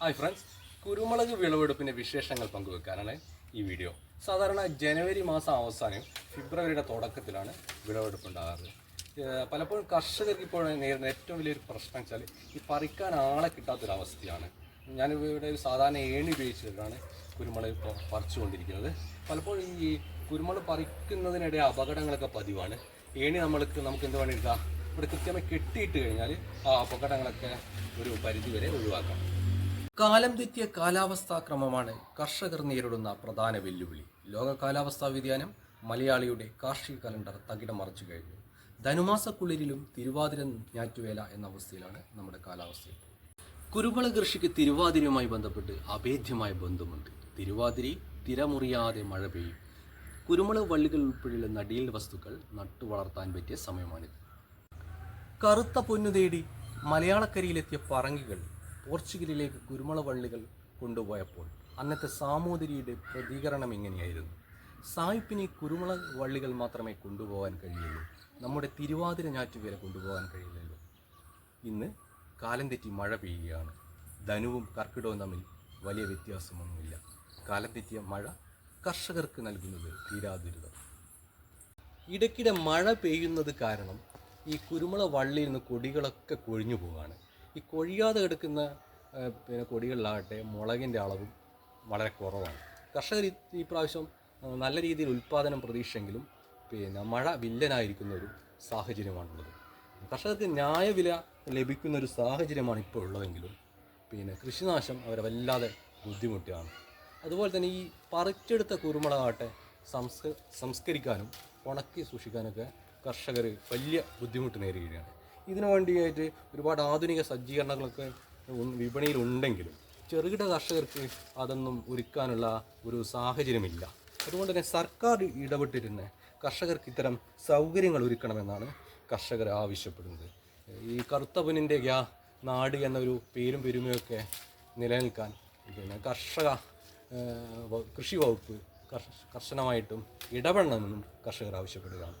Hi friends കുരുമുളക് വിളവെടുപ്പിന്റെ വിശേഷങ്ങൾ പങ്കുവെക്കാനാണ് ഈ വീഡിയോ സാധാരണ ജനുവരി മാസം അവസാനം ഫെബ്രുവരിയുടെ തുടക്കത്തിലാണ് വിളവെടുപ്പ് ഉണ്ടാകാറ് പലപ്പോഴും കർഷകർക്ക് ഇപ്പോൾ നേരിടുന്ന ഏറ്റവും വലിയൊരു പ്രശ്നം വെച്ചാൽ ഈ പറിക്കാൻ ആളെ കിട്ടാത്തൊരവസ്ഥയാണ്. ഞാൻ ഇവിടെ ഒരു സാധാരണ ഏണി ഉപയോഗിച്ചിട്ടാണ് കുരുമുളക് ഇപ്പോൾ പറിച്ചുകൊണ്ടിരിക്കുന്നത്. പലപ്പോഴും ഈ കുരുമുളക് പറിക്കുന്നതിനിടെ അപകടങ്ങളൊക്കെ പതിവാണ്. ഏണി നമ്മൾക്ക് നമുക്ക് എന്ത് വേണമെങ്കിൽ ഇവിടെ കൃത്യമായി കെട്ടിയിട്ട് കഴിഞ്ഞാൽ ആ അപകടങ്ങളൊക്കെ ഒരു പരിധിവരെ ഒഴിവാക്കാം. കാലം തെറ്റിയ കാലാവസ്ഥാ ക്രമമാണ് കർഷകർ നേരിടുന്ന പ്രധാന വെല്ലുവിളി. ലോക കാലാവസ്ഥാ വ്യതിയാനം മലയാളിയുടെ കാർഷിക കലണ്ടർ തകിടം മറിച്ചു കഴിഞ്ഞു. ധനുമാസക്കുളിരിലും തിരുവാതിര ഞാറ്റുവേല എന്ന അവസ്ഥയിലാണ് നമ്മുടെ കാലാവസ്ഥ. കുരുമുളക് കൃഷിക്ക് തിരുവാതിരയുമായി ബന്ധപ്പെട്ട് അഭേദ്യമായ ബന്ധമുണ്ട്. തിരുവാതിരി തിരമുറിയാതെ മഴ പെയ്യും. കുരുമുളക് വള്ളികൾ ഉൾപ്പെടെയുള്ള നടീൽ വസ്തുക്കൾ നട്ടു വളർത്താൻ പറ്റിയ സമയമാണിത്. കറുത്ത പൊന്നു തേടി മലയാളക്കരയിലെത്തിയ പറങ്കികൾ പോർച്ചുഗലിലേക്ക് കുരുമുളക് വള്ളികൾ കൊണ്ടുപോയപ്പോൾ അന്നത്തെ സാമൂതിരിയുടെ പ്രതികരണം എങ്ങനെയായിരുന്നു സായിപ്പിന് കുരുമുളക് വള്ളികൾ മാത്രമേ കൊണ്ടുപോകാൻ കഴിയുള്ളൂ. നമ്മുടെ തിരുവാതിര ഞാറ്റുവേല കൊണ്ടുപോകാൻ കഴിയില്ലല്ലോ. ഇന്ന് കാലം തെറ്റി മഴ പെയ്യുകയാണ്. ധനുവും കർക്കിടവും തമ്മിൽ വലിയ വ്യത്യാസമൊന്നുമില്ല. കാലം തെറ്റിയ മഴ കർഷകർക്ക് നൽകുന്നത് തീരാദുരിതം. ഇടയ്ക്കിടെ മഴ പെയ്യുന്നത് കാരണം ഈ കുരുമുളക് വള്ളിയിൽ നിന്ന് കൊടികളൊക്കെ കൊഴിഞ്ഞു പോവുകയാണ്. ഈ കൊഴിയാതെ കിടക്കുന്ന പിന്നെ കൊടികളിലാകട്ടെ മുളകിന്റെ അളവും വളരെ കുറവാണ്. കർഷകർ ഈ പ്രാവശ്യം നല്ല രീതിയിൽ ഉൽപ്പാദനം പ്രതീക്ഷിച്ചെങ്കിലും പിന്നെ മഴ വില്ലനായിരിക്കുന്ന ഒരു സാഹചര്യമാണുള്ളത്. കർഷകർക്ക് ന്യായവില ലഭിക്കുന്ന ഒരു സാഹചര്യമാണ് ഇപ്പോൾ ഉള്ളതെങ്കിലും പിന്നെ കൃഷിനാശം അവരെ വല്ലാതെ ബുദ്ധിമുട്ടിയാണ്. അതുപോലെ തന്നെ ഈ പറിച്ചെടുത്ത കുരുമുളകാട്ടെ സംസ്ക സംസ്കരിക്കാനും ഉണക്കി സൂക്ഷിക്കാനൊക്കെ കർഷകർ വലിയ ബുദ്ധിമുട്ട് നേരിടുകയാണ്. ഇതിനു വേണ്ടിയായിട്ട് ഒരുപാട് ആധുനിക സജ്ജീകരണങ്ങളൊക്കെ ഉണ്ടെങ്കിലും ചെറുകിട കർഷകർക്ക് അതൊന്നും ഒരുക്കാനുള്ള ഒരു സാഹചര്യമില്ല. അതുകൊണ്ട് തന്നെ സർക്കാർ ഇടപെട്ടിരുന്ന കർഷകർക്ക് ഇത്തരം സൗകര്യങ്ങൾ ഒരുക്കണമെന്നാണ് കർഷകർ ആവശ്യപ്പെടുന്നത്. ഈ കറുത്ത പൊന്നിന്റെ ഗ്യാ നാട് എന്നൊരു പേരും പെരുമയൊക്കെ നിലനിൽക്കാൻ പിന്നെ കർഷക കൃഷി വകുപ്പ് കർശനമായിട്ടും ഇടപെടണമെന്നും കർഷകർ ആവശ്യപ്പെടുകയാണ്.